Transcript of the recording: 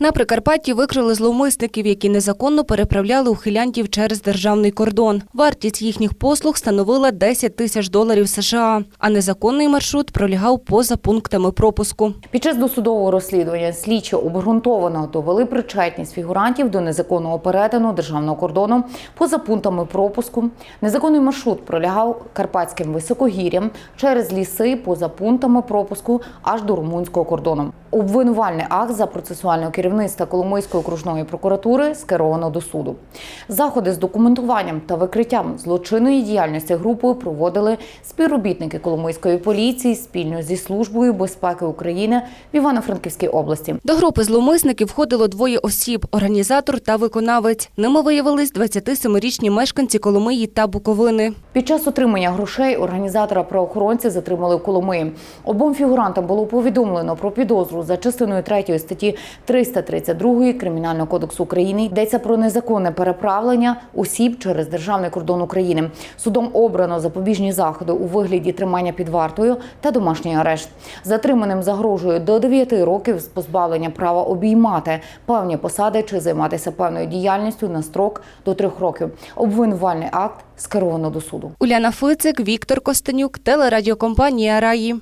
На Прикарпатті викрили зловмисників, які незаконно переправляли ухилянтів через державний кордон. Вартість їхніх послуг становила 10 тисяч доларів США, а незаконний маршрут пролягав поза пунктами пропуску. Під час досудового розслідування слідчі обґрунтовано довели причетність фігурантів до незаконного перетину державного кордону поза пунктами пропуску. Незаконний маршрут пролягав карпатським високогір'ям через ліси поза пунктами пропуску аж до румунського кордону. Обвинувальний акт за процесуального керівництва Коломийської окружної прокуратури скеровано до суду. Заходи з документуванням та викриттям злочинної діяльності групою проводили співробітники Коломийської поліції спільно зі службою безпеки України в Івано-Франківській області. До групи зловмисників входило двоє осіб – організатор та виконавець. Ними виявились 27-річні мешканці Коломиї та Буковини. Під час отримання грошей організатора правоохоронці затримали в Коломиї. Обом фігурантам було повідомлено про підозру за частиною 3 статті 332 Кримінального кодексу України. Йдеться про незаконне переправлення осіб через державний кордон України. Судом обрано запобіжні заходи у вигляді тримання під вартою та домашній арешт. Затриманим загрожує до 9 років з позбавлення права обіймати певні посади чи займатися певною діяльністю на строк до 3 років. Обвинувальний акт скеровано до суду. Уляна Фицик, Віктор Костенюк, телерадіокомпанія «Раї».